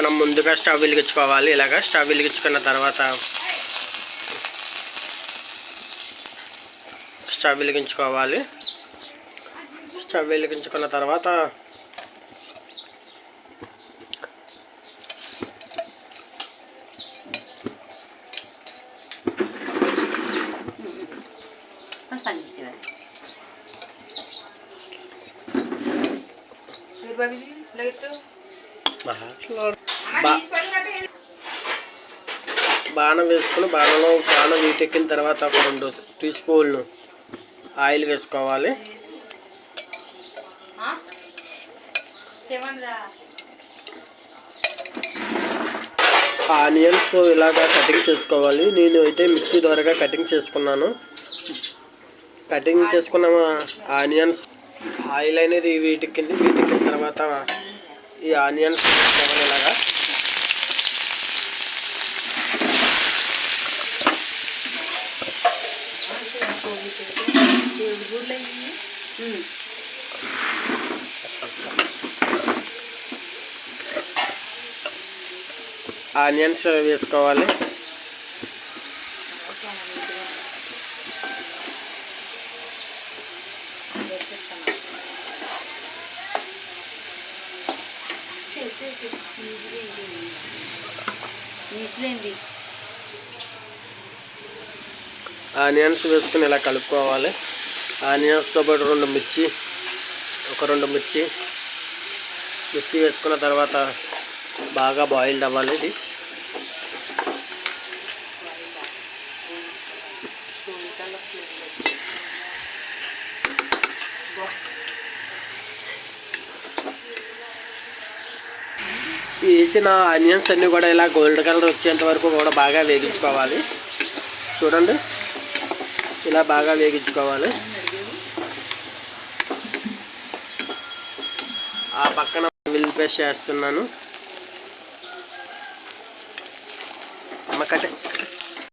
మనం ముందుగా స్టవ్ వెలిగించుకోవాలి. ఇలాగ స్టవ్ వెలిగించుకున్న తర్వాత స్టవ్ వెలిగించుకోవాలి. స్టవ్ వెలిగించుకున్న తర్వాత బా బాణం వేసుకుని బాణంలో బాణం వీటెక్కిన తర్వాత ఒక రెండు టీ స్పూన్లు ఆయిల్ వేసుకోవాలి. ఆనియన్స్ ఇలాగా కటింగ్ చేసుకోవాలి. నేను అయితే మిక్సీ ద్వారా కటింగ్ చేసుకున్నాను. కటింగ్ చేసుకున్న ఆనియన్స్ ఆయిల్ అనేది వీటెక్కింది వీటెక్కిన తర్వాత ఈ ఆనియన్స్ ఆనియన్స్ వేసుకోవాలి. నీసులేండి ఆనియన్స్ వేసుకుని ఇలా కలుపుకోవాలి. ఆనియన్స్తో పాటు రెండు మిర్చి ఒక రెండు మిర్చి. మిర్చి వేసుకున్న తర్వాత బాగా బాయిల్డ్ అవ్వాలి ఇది. వేసిన ఆనియన్స్ అన్నీ కూడా ఇలా గోల్డ్ కలర్ వచ్చేంత వరకు కూడా బాగా వేగించుకోవాలి. చూడండి. ఇలా బాగా వేగించుకోవాలి. ఆ పక్కన మిల్ పేస్ట్ చేస్తున్నాను. అమ్మ కట్టే